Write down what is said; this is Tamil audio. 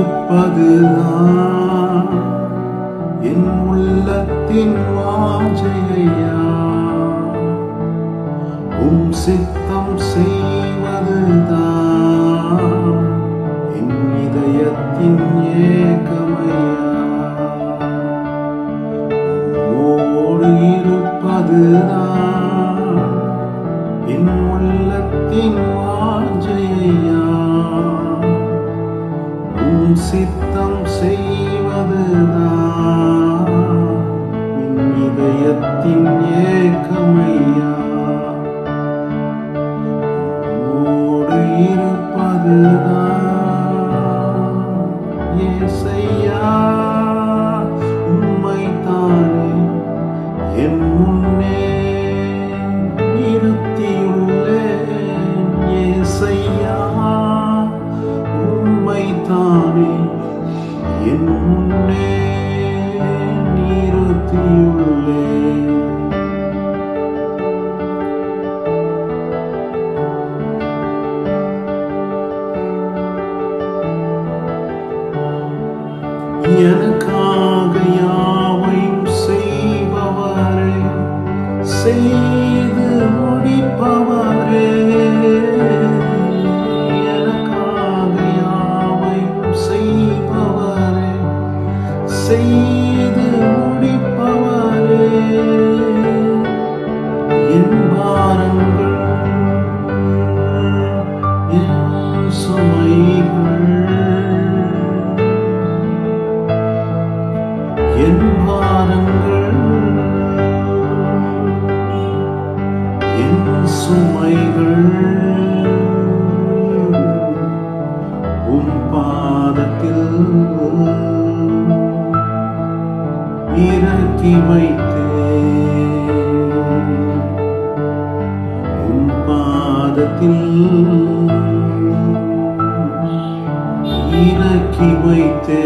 இருப்பதுதான். என் உள்ளத்தின் வாஞ்சையா உம் சித்தம் செய்வதுதான். என் இதயத்தின் ஏகமையா. உம்மோடு இருப்பதுதான். உம் சித்தம் செய்வதுதான். இதயத்தின் ஏக்கமையா. உம்மோடு இருப்பதுதான். ஏசையா உண்மைத்தானே என் முன்னே எனக்காக யாவையும் செய்பவரே? செய்து முடிப்பவரே. எனக்காக யாவையும் செய்பவரே? செய்து முடிப்பவரே. என் பாரங்கள் என் சுமைகள் என் பாரங்கள் என் சுமைகள் உம் பாதத்தில் இறக்கி வைத்தேன். உம் பாதத்தில் இறக்கி வைத்தே